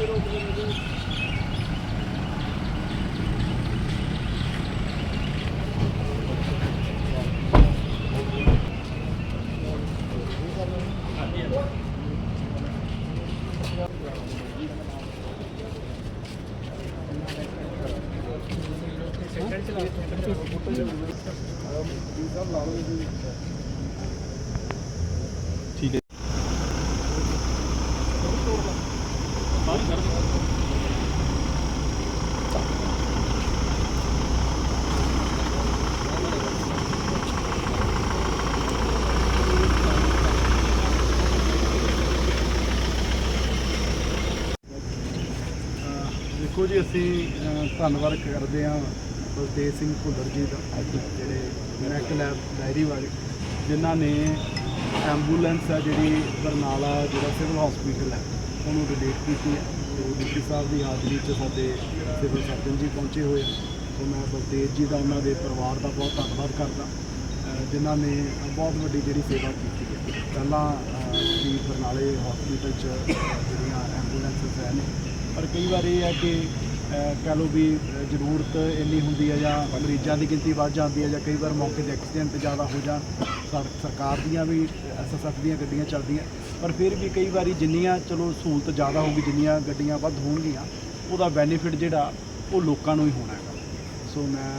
음? ਦੇਖੋ ਜੀ, ਅਸੀਂ, ਅਹ, ਧੰਨਵਾਦ ਕਰਦੇ ਹਾਂ ਬਲਦੇਵ ਸਿੰਘ ਭੁੱਲਰ ਜੀ ਦਾ ਜਿਹੜੇ ਮੈਕ ਲੈਬ ਡਾਇਰੀ ਵਾਲੇ, ਜਿਨ੍ਹਾਂ ਨੇ ਐਂਬੂਲੈਂਸ ਆ ਜਿਹੜੀ ਬਰਨਾਲਾ ਜਿਹੜਾ ਸਿਵਲ ਹਸਪੀਟਲ ਹੈ। ਉਹਨੂੰ ਡੋਨੇਟ ਕੀਤੀ ਹੈ। ਤੇ ਡਿਪਟੀ ਸਾਹਿਬ ਦੀ ਹਾਜ਼ਰੀ 'ਚ ਸਾਡੇ ਸਿਵਲ ਸਰਜਨ ਜੀ ਪਹੁੰਚੇ ਹੋਏ ਆ। ਤੇ ਮੈਂ ਬਲਦੇਵ ਜੀ ਦਾ ਉਹਨਾਂ ਦੇ ਪਰਿਵਾਰ ਦਾ ਬਹੁਤ ਧੰਨਵਾਦ ਕਰਦਾ। ਜਿਨ੍ਹਾਂ ਨੇ ਬਹੁਤ ਵੱਡੀ ਜਿਹੜੀ ਸੇਵਾ ਕੀਤੀ ਹੈ। ਪਹਿਲਾਂ ਅਹ, ਵੀ ਬਰਨਾਲੇ ਹਸਪੀਟਲ 'ਚ ਜਿਹੜੀਆਂ ਐਂਬੂਲੈਂਸਸ ਹੈ ਨੇ। ਪਰ ਕਈ ਵਾਰ ਇਹ ਹੈ ਕਿ ਅਹ, ਕਹਿ ਲਓ ਵੀ ਜ਼ਰੂਰਤ ਇੰਨੀ ਹੁੰਦੀ ਹੈ ਜਾਂ ਮਰੀਜ਼ਾਂ ਦੀ ਗਿਣਤੀ ਵੱਧ ਜਾਂਦੀ ਹੈ ਜਾਂ ਕਈ ਵਾਰ ਮੌਕੇ ਤੇ ਐਕਸੀਡੈਂਟ ਜ਼ਿਆਦਾ ਹੋ ਜਾਣ। ਸਰ- ਸਰਕਾਰ ਦੀਆਂ ਵੀ ਐਸਐਸਐਫ ਦੀਆਂ ਗੱਡੀਆਂ ਚੱਲਦੀਆਂ। ਪਰ ਫਿਰ ਵੀ ਕਈ ਵਾਰੀ ਜਿੰਨੀਆਂ ਚਲੋ ਸਹੂਲਤ ਜ਼ਿਆਦਾ ਹੋਊਗੀ ਜਿੰਨੀਆਂ ਗੱਡੀਆਂ ਵੱਧ ਹੋਣਗੀਆਂ ਉਹਦਾ ਬੈਨੀਫਿਟ ਜਿਹੜਾ ਉਹ ਲੋਕਾਂ ਨੂੰ ਹੀ ਹੋਣਾ ਹੈਗਾ। ਸੋ ਮੈਂ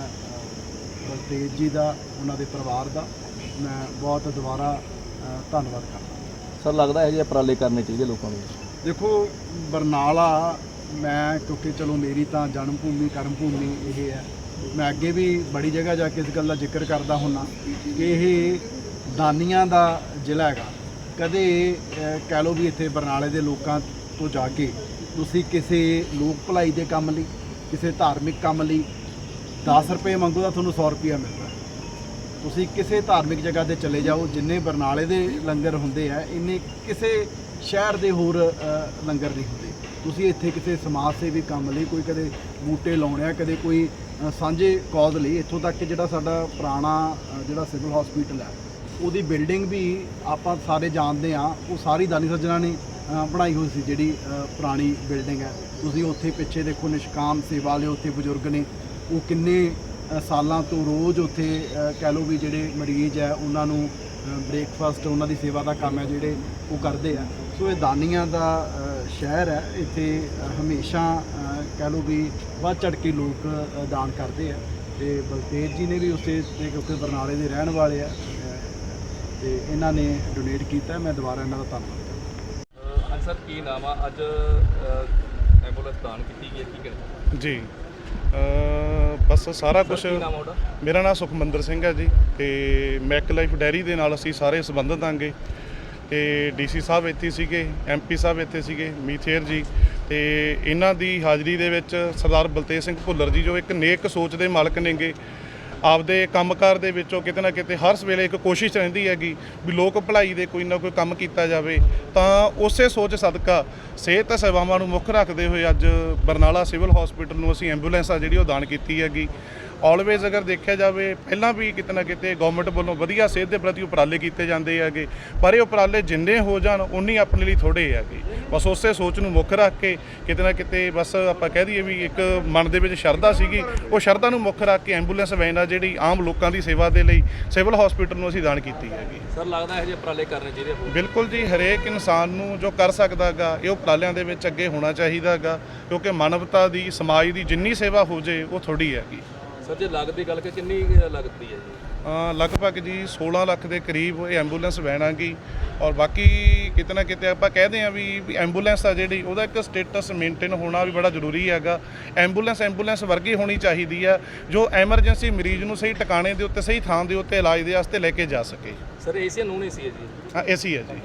ਬਲਤੇਜ ਜੀ ਦਾ ਉਹਨਾਂ ਦੇ ਪਰਿਵਾਰ ਦਾ ਮੈਂ ਬਹੁਤ ਦੁਬਾਰਾ ਧੰਨਵਾਦ ਕਰਦਾ। ਸਰ ਲੱਗਦਾ ਇਹ ਜਿਹੇ ਉਪਰਾਲੇ ਕਰਨੇ ਚਾਹੀਦੇ ਲੋਕਾਂ ਨੂੰ? ਦੇਖੋ ਬਰਨਾਲਾ ਮੈਂ ਕਿਉਂਕਿ ਚਲੋ ਮੇਰੀ ਤਾਂ ਜਨਮ ਭੂਮੀ ਕਰਮ ਭੂਮੀ ਇਹ ਹੈ। ਮੈਂ ਅੱਗੇ ਵੀ ਬੜੀ ਜਗ੍ਹਾ ਜਾ ਕੇ ਇਸ ਗੱਲ ਦਾ ਜ਼ਿਕਰ ਕਰਦਾ ਹੁੰਨਾ ਕਿ ਇਹ ਦਾਨੀਆਂ ਦਾ ਜ਼ਿਲ੍ਹਾ ਹੈਗਾ। ਕਦੇ ਕਹਿ ਲਓ ਵੀ ਇੱਥੇ ਬਰਨਾਲੇ ਦੇ ਲੋਕਾਂ ਤੋਂ ਜਾ ਕੇ ਤੁਸੀਂ ਕਿਸੇ ਲੋਕ ਭਲਾਈ ਦੇ ਕੰਮ ਲਈ, ਕਿਸੇ ਧਾਰਮਿਕ ਕੰਮ ਲਈ 10 ਰੁਪਏ ਮੰਗੋ ਤਾਂ ਤੁਹਾਨੂੰ 100 ਰੁਪਿਆ ਮਿਲਦਾ। ਤੁਸੀਂ ਕਿਸੇ ਧਾਰਮਿਕ ਜਗ੍ਹਾ ਤੇ ਚਲੇ ਜਾਓ, ਜਿੰਨੇ ਬਰਨਾਲੇ ਦੇ ਲੰਗਰ ਹੁੰਦੇ ਆ, ਇੰਨੇ ਕਿਸੇ ਸ਼ਹਿਰ ਦੇ ਹੋਰ ਲੰਗਰ ਨਹੀਂ ਹੁੰਦੇ। ਤੁਸੀਂ ਇੱਥੇ ਕਿਸੇ ਸਮਾਜ ਸੇਵੀ ਕੰਮ ਲਈ, ਕੋਈ ਕਦੇ ਬੂਟੇ ਲਾਉਣੇ ਆ, ਕਦੇ ਕੋਈ ਸਾਂਝੇ ਕੌਜ਼ ਲਈ, ਇੱਥੋਂ ਤੱਕ ਕਿ ਜਿਹੜਾ ਸਾਡਾ ਪੁਰਾਣਾ ਜਿਹੜਾ ਸਿਵਲ ਹਸਪੀਟਲ ਹੈ ਉਹਦੀ ਬਿਲਡਿੰਗ ਵੀ ਆਪਾਂ ਸਾਰੇ ਜਾਣਦੇ ਆ ਉਹ ਸਾਰੀ ਦਾਨੀ ਸੱਜਣਾ ਨੇ ਬਣਾਈ ਹੋਈ ਸੀ ਜਿਹੜੀ ਪੁਰਾਣੀ ਬਿਲਡਿੰਗ ਹੈ। ਤੁਸੀਂ ਉੱਥੇ ਪਿੱਛੇ ਦੇਖੋ, ਨਿਸ਼ਕਾਮ ਸੇਵਾ ਵਾਲੇ ਉੱਥੇ ਬਜ਼ੁਰਗ ਨੇ। ਉਹ ਕਿੰਨੇ ਸਾਲਾਂ ਤੋਂ ਰੋਜ਼ ਉੱਥੇ ਕਹਿ ਲਓ ਵੀ ਜਿਹੜੇ ਮਰੀਜ਼ ਹੈ, ਉਹਨਾਂ ਨੂੰ ਬ੍ਰੇਕਫਾਸਟ ਉਹਨਾਂ ਦੀ ਸੇਵਾ ਦਾ ਕੰਮ ਹੈ ਜਿਹੜੇ ਉਹ ਕਰਦੇ ਆ। ਸੋ ਇਹ ਦਾਨੀਆਂ ਦਾ ਸ਼ਹਿਰ ਹੈ। ਇੱਥੇ ਹਮੇਸ਼ਾ ਕਹਿ ਲਓ ਵੀ ਵੱਧ ਚੜ ਕੇ ਲੋਕ ਦਾਨ ਕਰਦੇ ਆ। ਤੇ ਬਲਤੇਜ ਜੀ ਨੇ ਵੀ ਉਸੇ ਤੇ, ਕਿਉਂਕਿ ਬਰਨਾਲੇ ਦੇ ਰਹਿਣ ਵਾਲੇ ਆ ਤੇ ਇਹਨਾਂ ਨੇ ਡੋਨੇਟ ਕੀਤਾ ਮੈਂ ਦੁਬਾਰਾ ਇਹਨਾਂ ਦਾ ਧੰਨਵਾਦ ਕਰਦਾ ਹਾਂ। ਸਰ ਕੀ ਨਾਮ ਆ? ਅੱਜ ਐਂਬੂਲੈਂਸ ਦਾਨ ਕੀਤੀ ਗਈ ਹੈ ਕੀ ਕਹਿਣਾ ਜੀ ਅ, ਬਸ ਸਾਰਾ ਕੁਝ ਮੇਰਾ ਨਾਮ ਸੁਖਮੰਦਰ ਸਿੰਘ ਹੈ ਜੀ ਤੇ ਮੈਕ ਲਾਈਫ ਡੈਰੀ ਦੇ ਨਾਲ ਅਸੀਂ ਸਾਰੇ ਸੰਬੰਧਿਤ ਆਂਗੇ ਤੇ ਡੀਸੀ ਸਾਹਿਬ ਇੱਥੇ ਸੀਗੇ ਐਮਪੀ ਸਾਹਿਬ ਇੱਥੇ ਸੀਗੇ ਮੀਥੇਰ ਜੀ ਤੇ ਇਹਨਾਂ ਦੀ ਹਾਜ਼ਰੀ ਦੇ ਵਿੱਚ ਸਰਦਾਰ ਬਲਤੇਜ ਸਿੰਘ ਭੁੱਲਰ ਜੀ ਜੋ ਇੱਕ ਨੇਕ ਸੋਚ ਦੇ ਮਾਲਕ ਨੇਗੇ ਆਪਦੇ ਕੰਮਕਾਰ ਦੇ ਵਿੱਚੋਂ ਕਿਤੇ ਨਾ ਕਿਤੇ ਹਰ ਵੇਲੇ ਇੱਕ ਕੋਸ਼ਿਸ਼ ਰਹਿੰਦੀ ਹੈਗੀ ਵੀ ਲੋਕ ਭਲਾਈ ਦੇ ਕੋਈ ਨਾ ਕੋਈ ਕੰਮ ਕੀਤਾ ਜਾਵੇ, ਤਾਂ ਉਸੇ ਸੋਚ ਸਦਕਾ ਸਿਹਤ ਸੇਵਾਵਾਂ ਨੂੰ ਮੁੱਖ ਰੱਖਦੇ ਹੋਏ ਅੱਜ ਬਰਨਾਲਾ ਸਿਵਲ ਹਸਪੀਟਲ ਨੂੰ ਅਸੀਂ ਐਂਬੂਲੈਂਸ ਆ ਜਿਹੜੀ ਉਹ ਦਾਨ ਕੀਤੀ ਹੈਗੀ। ਆਲਵੇਜ਼ ਅਗਰ ਦੇਖਿਆ ਜਾਵੇ ਪਹਿਲਾਂ ਵੀ ਕਿਤੇ ਨਾ ਕਿਤੇ ਗਵਰਨਮੈਂਟ ਵੱਲੋਂ ਵਧੀਆ ਸਿਹਤ ਦੇ ਪ੍ਰਤੀ ਉਪਰਾਲੇ ਕੀਤੇ ਜਾਂਦੇ ਹੈਗੇ। ਪਰ ਇਹ ਉਪਰਾਲੇ ਜਿੰਨੇ ਹੋ ਜਾਣ ਉਨੀ ਆਪਣੇ ਲਈ ਥੋੜੇ ਹੈਗੇ। ਬਸ ਉਸੇ ਸੋਚ ਨੂੰ ਮੁੱਖ ਰੱਖ ਕੇ ਕਿਤੇ ਨਾ ਕਿਤੇ ਬਸ ਆਪਾਂ ਕਹਿ ਦਈਏ ਵੀ ਇੱਕ ਮਨ ਦੇ ਵਿੱਚ ਸ਼ਰਧਾ ਸੀਗੀ। ਉਹ ਸ਼ਰਧਾ ਨੂੰ ਮੁੱਖ ਰੱਖ ਕੇ ਐਂਬੂਲੈਂਸ ਵੈਨ ਆ ਜਿਹੜੀ ਆਮ ਲੋਕਾਂ ਦੀ ਸੇਵਾ ਦੇ ਲਈ ਸਿਵਲ ਹਸਪੀਟਲ ਨੂੰ ਅਸੀਂ ਦਾਨ ਕੀਤੀ ਹੈਗੀ। ਸਰ ਲੱਗਦਾ ਇਹ ਜਿਹੇ ਉਪਰਾਲੇ ਕਰਨੇ ਚਾਹੀਦੇ ਬਿਲਕੁਲ ਜੀ ਹਰੇਕ ਇਨਸਾਨ ਨੂੰ ਜੋ ਕਰ ਸਕਦਾਗਾ ਇਹ ਉਪਰਾਲਿਆਂ ਦੇ ਵਿੱਚ ਅੱਗੇ ਹੋਣਾ ਚਾਹੀਦਾਗਾ ਕਿਉਂਕਿ ਮਾਨਵਤਾ ਦੀ ਸਮਾਜ ਦੀ ਜਿੰਨੀ ਸੇਵਾ ਹੋ ਜੇ ਉਹ ਥੋੜੀ ਹੈਗੀ। ਸਰ ਜੇ ਲੱਗਤ ਦੀ ਗੱਲ ਕਿ ਕਿੰਨੀ ਲੱਗਦੀ ਹੈ ਜੀ? ਲਗਭਗ ਜੀ 16 ਲੱਖ ਦੇ ਕਰੀਬ ਇਹ ਐਂਬੂਲੈਂਸ ਵੈਨ ਆਗੀ ਔਰ ਬਾਕੀ ਕਿਤੇ ਨਾ ਕਿਤੇ ਆਪਾਂ ਕਹਦੇ ਆ ਵੀ ਐਂਬੂਲੈਂਸ ਆ ਜਿਹੜੀ ਉਹਦਾ ਇੱਕ ਸਟੇਟਸ ਮੇਨਟੇਨ ਹੋਣਾ ਵੀ ਬੜਾ ਜ਼ਰੂਰੀ ਹੈਗਾ। ਐਂਬੂਲੈਂਸ ਐਂਬੂਲੈਂਸ ਵਰਗੀ ਹੋਣੀ ਚਾਹੀਦੀ ਆ ਜੋ ਐਮਰਜੈਂਸੀ ਮਰੀਜ਼ ਨੂੰ ਸਹੀ ਟਿਕਾਣੇ ਦੇ ਉੱਤੇ ਸਹੀ ਥਾਂ ਦੇ ਉੱਤੇ ਇਲਾਜ ਦੇ ਵਾਸਤੇ ਲੈ ਕੇ ਜਾ ਸਕੇ। ਸਰ ਏਸੀ ਨੂਨ ਏਸੀ ਹੈ ਜੀ? ਹਾਂ ਏਸੀ ਹੈ ਜੀ।